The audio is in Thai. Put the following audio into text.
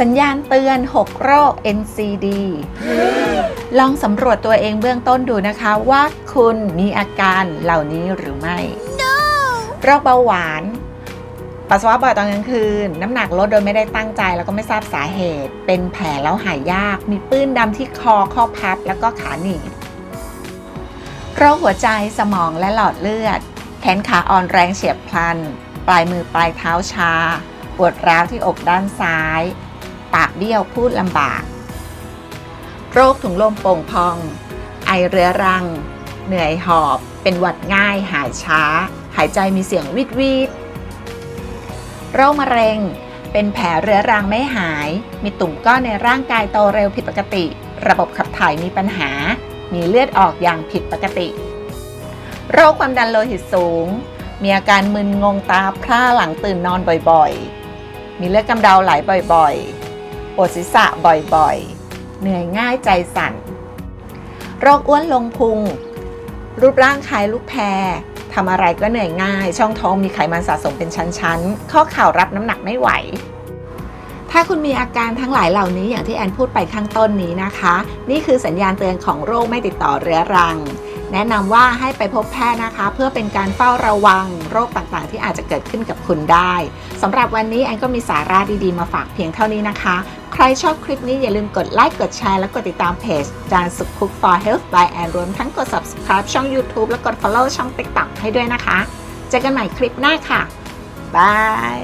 สัญญาณเตือน 6 โรค NCD ลองสำรวจตัวเองเบื้องต้นดูนะคะว่าคุณมีอาการเหล่านี้หรือไม่โรคเบาหวาน ปัสสาวะบ่อยตอนกลางคืน น้ำหนักลดโดยไม่ได้ตั้งใจ แล้วก็ไม่ทราบสาเหตุ เป็นแผลแล้วหายยาก มีปื้นดำที่คอข้อพับแล้วก็ขาหนีบโรคหัวใจสมองและหลอดเลือด แขนขาอ่อนแรงเฉียบพลัน ปลายมือปลายเท้าชา ปวดร้าวที่อกด้านซ้าย ปากเบี้ยวพูดลำบาก โรคถุงลมโป่งพอง ไอเรื้อรัง เหนื่อยหอบ เป็นหวัดง่าย หายช้า หายใจมีเสียงวิดวิดโรคมะเร็ง เป็นแผลเรื้อรังไม่หาย มีตุ่มก้อนในร่างกายโตเร็วผิดปกติ ระบบขับถ่ายมีปัญหา มีเลือดออกอย่างผิดปกติ โรคความดันโลหิตสูง มีอาการมึนงงตาพร่าหลังตื่นนอนบ่อยๆ มีเลือดกำเดาไหลบ่อยๆ ปวดศีรษะบ่อยๆ เหนื่อยง่ายใจสั่น โรคอ้วนลงพุง รูปร่างคล้ายลูกแพรทำอะไรก็เหนื่อยง่าย ช่องท้องมีไขมันสะสมเป็นชั้นๆ ข้อเข่ารับน้ำหนักไม่ไหว ถ้าคุณมีอาการทั้งหลายเหล่านี้อย่างที่แอนพูดไปข้างต้นนี้นะคะ นี่คือสัญญาณเตือนของโรคไม่ติดต่อเรื้อรัง แนะนำว่าให้ไปพบแพทย์นะคะ เพื่อเป็นการเฝ้าระวังโรคต่างๆ ที่อาจจะเกิดขึ้นกับคุณได้สำหรับวันนี้แอนก็มีสาระดีๆมาฝากเพียงเท่านี้นะคะ ใครชอบคลิปนี้อย่าลืมกดไลค์กดแชร์และกดติดตามเพจจานสุขคุก for health by แอนรวมทั้งกด subscribe ช่อง YouTube และกด follow ช่อง TikTok ให้ด้วยนะคะ เจอกันใหม่คลิปหน้าค่ะบาย